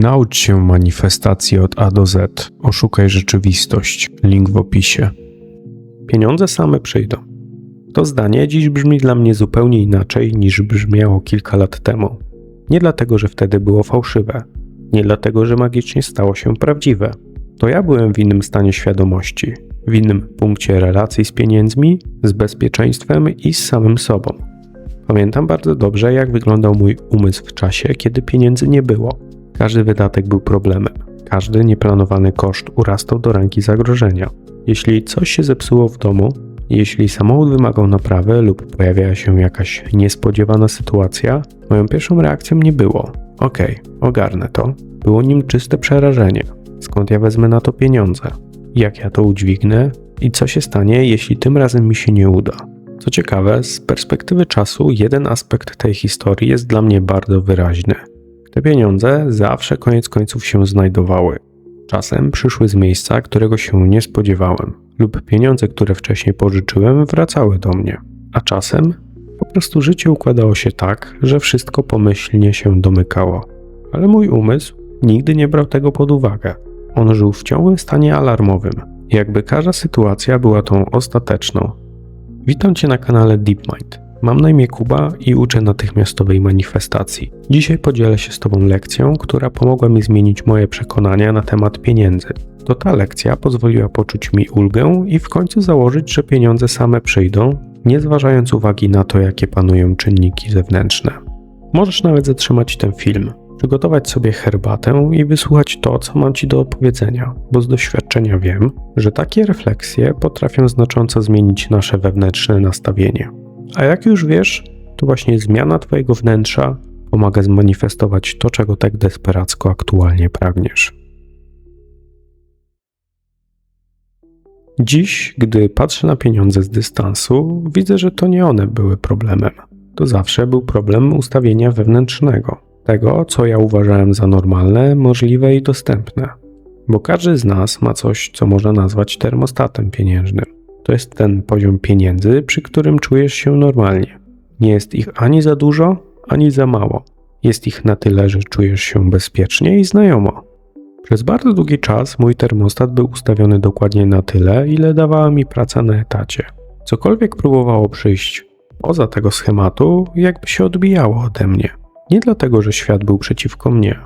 Naucz się manifestacji od A do Z. Oszukaj rzeczywistość. Link w opisie. Pieniądze same przyjdą. To zdanie dziś brzmi dla mnie zupełnie inaczej niż brzmiało kilka lat temu. Nie dlatego, że wtedy było fałszywe, nie dlatego, że magicznie stało się prawdziwe. To ja byłem w innym stanie świadomości, w innym punkcie relacji z pieniędzmi, z bezpieczeństwem i z samym sobą. Pamiętam bardzo dobrze, jak wyglądał mój umysł w czasie, kiedy pieniędzy nie było. Każdy wydatek był problemem. Każdy nieplanowany koszt urastał do rangi zagrożenia. Jeśli coś się zepsuło w domu, jeśli samochód wymagał naprawy lub pojawiała się jakaś niespodziewana sytuacja, moją pierwszą reakcją nie było: Okej, ogarnę to. Było nim czyste przerażenie. Skąd ja wezmę na to pieniądze? Jak ja to udźwignę? I co się stanie, jeśli tym razem mi się nie uda? Co ciekawe, z perspektywy czasu jeden aspekt tej historii jest dla mnie bardzo wyraźny. Te pieniądze zawsze koniec końców się znajdowały. Czasem przyszły z miejsca, którego się nie spodziewałem, lub pieniądze, które wcześniej pożyczyłem, wracały do mnie. A czasem po prostu życie układało się tak, że wszystko pomyślnie się domykało. Ale mój umysł nigdy nie brał tego pod uwagę. On żył w ciągłym stanie alarmowym, jakby każda sytuacja była tą ostateczną. Witam Cię na kanale DeepMind. Mam na imię Kuba i uczę natychmiastowej manifestacji. Dzisiaj podzielę się z Tobą lekcją, która pomogła mi zmienić moje przekonania na temat pieniędzy. To ta lekcja pozwoliła poczuć mi ulgę i w końcu założyć, że pieniądze same przyjdą, nie zważając uwagi na to, jakie panują czynniki zewnętrzne. Możesz nawet zatrzymać ten film, przygotować sobie herbatę i wysłuchać to, co mam Ci do opowiedzenia, bo z doświadczenia wiem, że takie refleksje potrafią znacząco zmienić nasze wewnętrzne nastawienie. A jak już wiesz, to właśnie zmiana Twojego wnętrza pomaga zmanifestować to, czego tak desperacko aktualnie pragniesz. Dziś, gdy patrzę na pieniądze z dystansu, widzę, że to nie one były problemem. To zawsze był problem ustawienia wewnętrznego, tego, co ja uważałem za normalne, możliwe i dostępne. Bo każdy z nas ma coś, co można nazwać termostatem pieniężnym. To jest ten poziom pieniędzy, przy którym czujesz się normalnie. Nie jest ich ani za dużo, ani za mało. Jest ich na tyle, że czujesz się bezpiecznie i znajomo. Przez bardzo długi czas mój termostat był ustawiony dokładnie na tyle, ile dawała mi praca na etacie. Cokolwiek próbowało przyjść poza tego schematu, jakby się odbijało ode mnie. Nie dlatego, że świat był przeciwko mnie,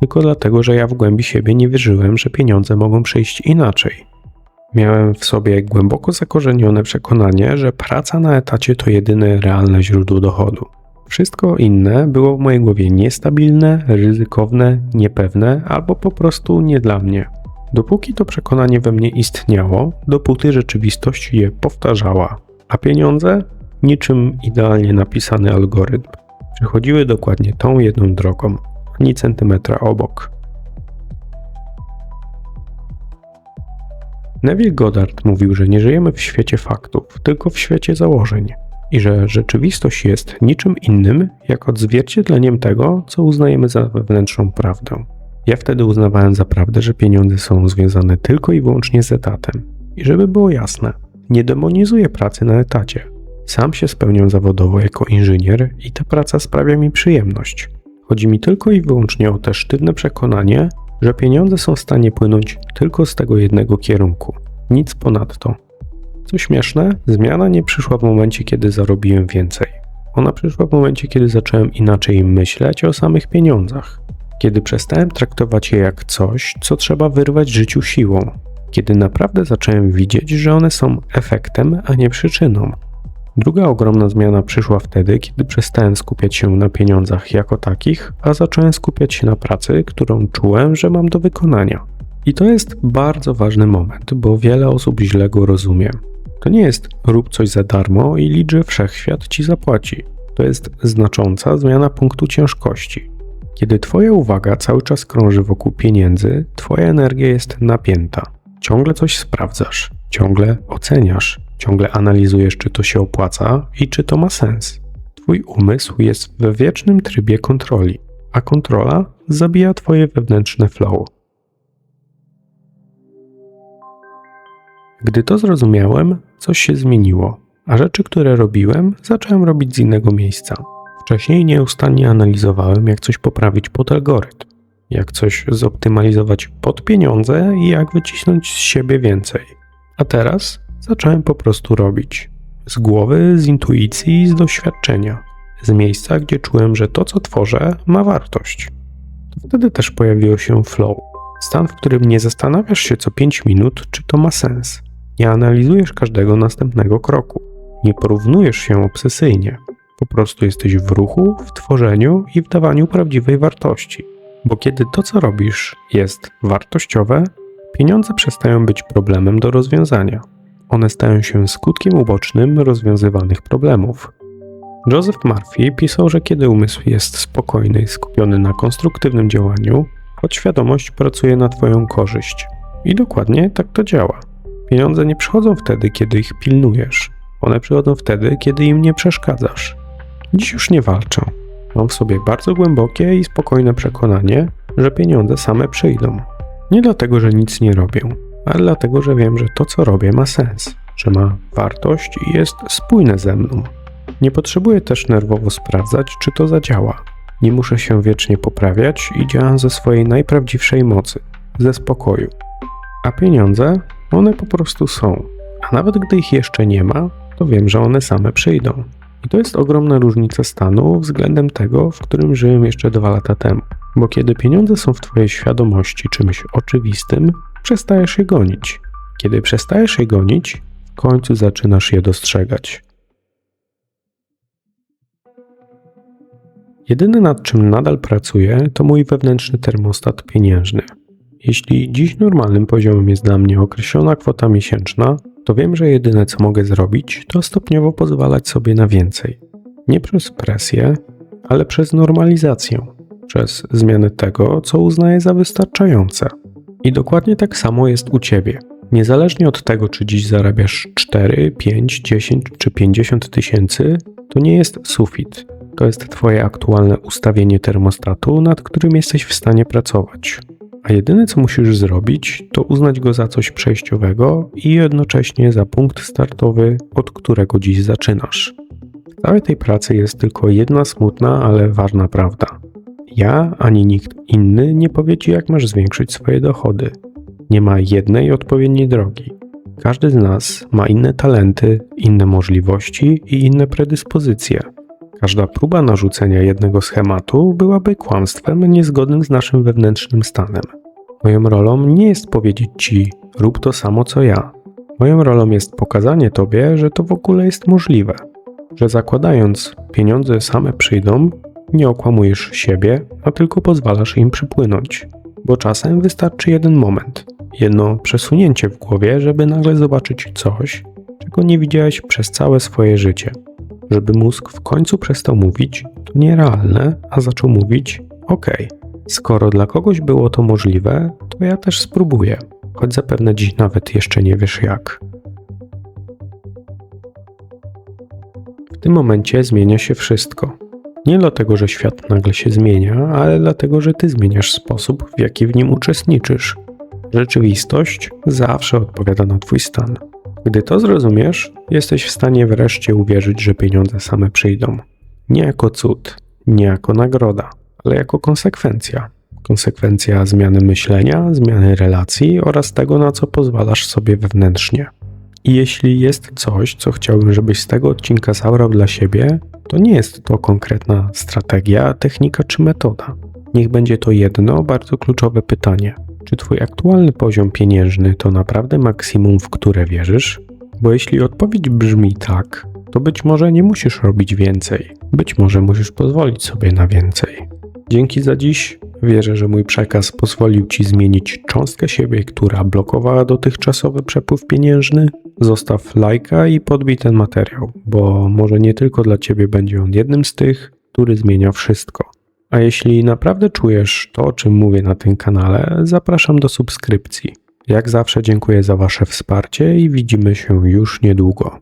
tylko dlatego, że ja w głębi siebie nie wierzyłem, że pieniądze mogą przyjść inaczej. Miałem w sobie głęboko zakorzenione przekonanie, że praca na etacie to jedyne realne źródło dochodu. Wszystko inne było w mojej głowie niestabilne, ryzykowne, niepewne albo po prostu nie dla mnie. Dopóki to przekonanie we mnie istniało, dopóty rzeczywistość je powtarzała, a pieniądze, niczym idealnie napisany algorytm, przychodziły dokładnie tą jedną drogą, ani centymetra obok. Neville Goddard mówił, że nie żyjemy w świecie faktów, tylko w świecie założeń i że rzeczywistość jest niczym innym jak odzwierciedleniem tego, co uznajemy za wewnętrzną prawdę. Ja wtedy uznawałem za prawdę, że pieniądze są związane tylko i wyłącznie z etatem. I żeby było jasne, nie demonizuję pracy na etacie. Sam się spełniam zawodowo jako inżynier i ta praca sprawia mi przyjemność. Chodzi mi tylko i wyłącznie o te sztywne przekonanie, że pieniądze są w stanie płynąć tylko z tego jednego kierunku. Nic ponadto. Co śmieszne, zmiana nie przyszła w momencie, kiedy zarobiłem więcej. Ona przyszła w momencie, kiedy zacząłem inaczej myśleć o samych pieniądzach. Kiedy przestałem traktować je jak coś, co trzeba wyrwać życiu siłą. Kiedy naprawdę zacząłem widzieć, że one są efektem, a nie przyczyną. Druga ogromna zmiana przyszła wtedy, kiedy przestałem skupiać się na pieniądzach jako takich, a zacząłem skupiać się na pracy, którą czułem, że mam do wykonania. I to jest bardzo ważny moment, bo wiele osób źle go rozumie. To nie jest rób coś za darmo i licz, że wszechświat ci zapłaci. To jest znacząca zmiana punktu ciężkości. Kiedy Twoja uwaga cały czas krąży wokół pieniędzy, Twoja energia jest napięta. Ciągle coś sprawdzasz, ciągle oceniasz, ciągle analizujesz, czy to się opłaca i czy to ma sens. Twój umysł jest we wiecznym trybie kontroli, a kontrola zabija Twoje wewnętrzne flow. Gdy to zrozumiałem, coś się zmieniło, a rzeczy, które robiłem, zacząłem robić z innego miejsca. Wcześniej nieustannie analizowałem, jak coś poprawić pod algorytm. jak coś zoptymalizować pod pieniądze i jak wycisnąć z siebie więcej. A teraz zacząłem po prostu robić. Z głowy, z intuicji, z doświadczenia. Z miejsca, gdzie czułem, że to, co tworzę, ma wartość. To wtedy też pojawiło się flow. Stan, w którym nie zastanawiasz się co 5 minut, czy to ma sens. Nie analizujesz każdego następnego kroku. Nie porównujesz się obsesyjnie. Po prostu jesteś w ruchu, w tworzeniu i w dawaniu prawdziwej wartości. Bo kiedy to, co robisz, jest wartościowe, pieniądze przestają być problemem do rozwiązania. One stają się skutkiem ubocznym rozwiązywanych problemów. Joseph Murphy pisał, że kiedy umysł jest spokojny i skupiony na konstruktywnym działaniu, podświadomość pracuje na Twoją korzyść. I dokładnie tak to działa. Pieniądze nie przychodzą wtedy, kiedy ich pilnujesz. One przychodzą wtedy, kiedy im nie przeszkadzasz. Dziś już nie walczę. Mam w sobie bardzo głębokie i spokojne przekonanie, że pieniądze same przyjdą. Nie dlatego, że nic nie robię, ale dlatego, że wiem, że to, co robię, ma sens, że ma wartość i jest spójne ze mną. Nie potrzebuję też nerwowo sprawdzać, czy to zadziała. Nie muszę się wiecznie poprawiać i działam ze swojej najprawdziwszej mocy, ze spokoju. A pieniądze, one po prostu są. A nawet gdy ich jeszcze nie ma, to wiem, że one same przyjdą. I to jest ogromna różnica stanu względem tego, w którym żyłem jeszcze dwa lata temu. Bo kiedy pieniądze są w Twojej świadomości czymś oczywistym, przestajesz je gonić. Kiedy przestajesz je gonić, w końcu zaczynasz je dostrzegać. Jedyne nad czym nadal pracuję, to mój wewnętrzny termostat pieniężny. Jeśli dziś normalnym poziomem jest dla mnie określona kwota miesięczna, to wiem, że jedyne co mogę zrobić, to stopniowo pozwalać sobie na więcej. Nie przez presję, ale przez normalizację, przez zmianę tego, co uznaję za wystarczające. I dokładnie tak samo jest u ciebie. Niezależnie od tego, czy dziś zarabiasz 4, 5, 10 czy 50 tysięcy, to nie jest sufit. To jest Twoje aktualne ustawienie termostatu, nad którym jesteś w stanie pracować. A jedyne co musisz zrobić, to uznać go za coś przejściowego i jednocześnie za punkt startowy, od którego dziś zaczynasz. W całej tej pracy jest tylko jedna smutna, ale ważna prawda. Ja ani nikt inny nie powie ci, jak masz zwiększyć swoje dochody. Nie ma jednej odpowiedniej drogi. Każdy z nas ma inne talenty, inne możliwości i inne predyspozycje. Każda próba narzucenia jednego schematu byłaby kłamstwem niezgodnym z naszym wewnętrznym stanem. Moją rolą nie jest powiedzieć ci, rób to samo co ja. Moją rolą jest pokazanie tobie, że to w ogóle jest możliwe. Że zakładając, pieniądze same przyjdą, nie okłamujesz siebie, a tylko pozwalasz im przypłynąć. Bo czasem wystarczy jeden moment, jedno przesunięcie w głowie, żeby nagle zobaczyć coś, czego nie widziałeś przez całe swoje życie. Żeby mózg w końcu przestał mówić, to nierealne, a zaczął mówić: OK, skoro dla kogoś było to możliwe, to ja też spróbuję, choć zapewne dziś nawet jeszcze nie wiesz jak. W tym momencie zmienia się wszystko. Nie dlatego, że świat nagle się zmienia, ale dlatego, że ty zmieniasz sposób, w jaki w nim uczestniczysz. Rzeczywistość zawsze odpowiada na twój stan. Gdy to zrozumiesz, jesteś w stanie wreszcie uwierzyć, że pieniądze same przyjdą. Nie jako cud, nie jako nagroda, ale jako konsekwencja. Konsekwencja zmiany myślenia, zmiany relacji oraz tego, na co pozwalasz sobie wewnętrznie. I jeśli jest coś, co chciałbym, żebyś z tego odcinka zabrał dla siebie, to nie jest to konkretna strategia, technika czy metoda. Niech będzie to jedno bardzo kluczowe pytanie. Czy Twój aktualny poziom pieniężny to naprawdę maksimum, w które wierzysz? Bo jeśli odpowiedź brzmi tak, to być może nie musisz robić więcej. Być może musisz pozwolić sobie na więcej. Dzięki za dziś. Wierzę, że mój przekaz pozwolił Ci zmienić cząstkę siebie, która blokowała dotychczasowy przepływ pieniężny. Zostaw lajka i podbij ten materiał, bo może nie tylko dla Ciebie będzie on jednym z tych, który zmienia wszystko. A jeśli naprawdę czujesz to, o czym mówię na tym kanale, zapraszam do subskrypcji. Jak zawsze dziękuję za Wasze wsparcie i widzimy się już niedługo.